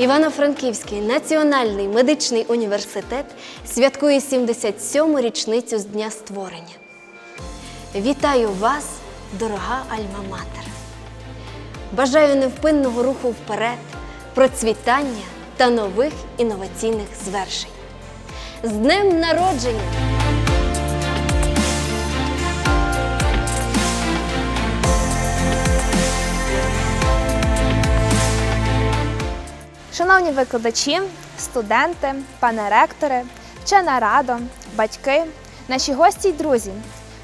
Івано-Франківський національний медичний університет святкує 77-му річницю з дня створення. Вітаю вас, дорога Альма-Матер! Бажаю невпинного руху вперед, процвітання та нових інноваційних звершень. З днем народження! Шановні викладачі, студенти, пане ректоре, вчена радо, батьки, наші гості й друзі.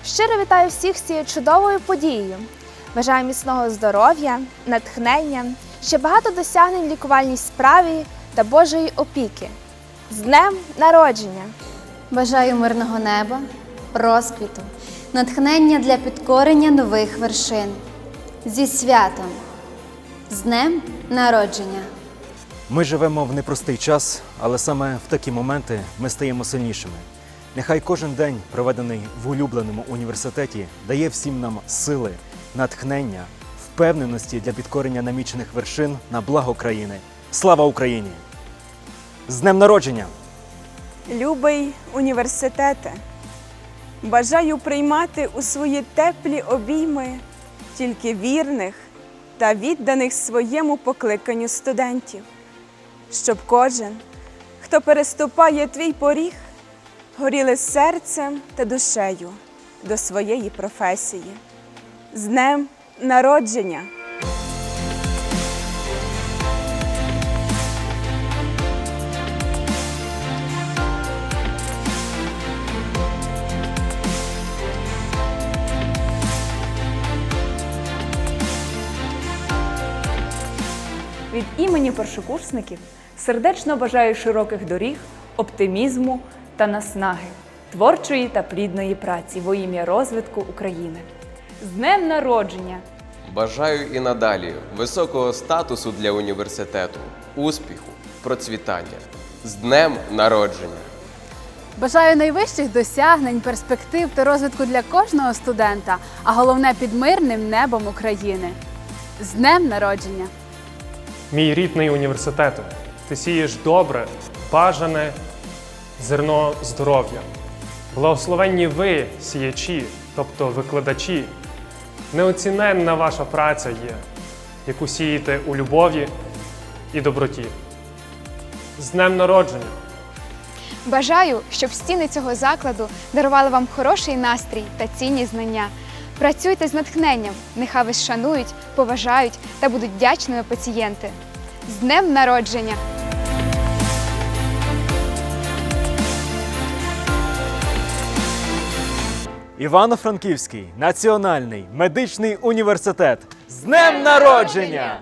Щиро вітаю всіх з цією чудовою подією. Бажаю міцного здоров'я, натхнення, ще багато досягнень в лікувальній справі та Божої опіки. З днем народження! Бажаю мирного неба, розквіту, натхнення для підкорення нових вершин. Зі святом, з днем народження. Ми живемо в непростий час, але саме в такі моменти ми стаємо сильнішими. Нехай кожен день, проведений в улюбленому університеті, дає всім нам сили, натхнення, впевненості для підкорення намічених вершин на благо країни. Слава Україні! З днем народження! Любий університете, бажаю приймати у свої теплі обійми тільки вірних та відданих своєму покликанню студентів, щоб кожен, хто переступає твій поріг, горіли серцем та душею до своєї професії. З днем народження! Від імені першокурсників сердечно бажаю широких доріг, оптимізму та наснаги, творчої та плідної праці во ім'я розвитку України. З днем народження! Бажаю і надалі високого статусу для університету, успіху, процвітання. З днем народження! Бажаю найвищих досягнень, перспектив та розвитку для кожного студента, а головне під мирним небом України. З днем народження! Мій рідний університету, ти сієш добре, бажане зерно здоров'я. Благословенні ви, сіячі, тобто викладачі. Неоціненна ваша праця є, яку сієте у любові і доброті. З днем народження! Бажаю, щоб стіни цього закладу дарували вам хороший настрій та цінні знання. Працюйте з натхненням, нехай вас шанують, поважають та будуть вдячними пацієнти. З днем народження! Івано-Франківський національний медичний університет. З днем народження!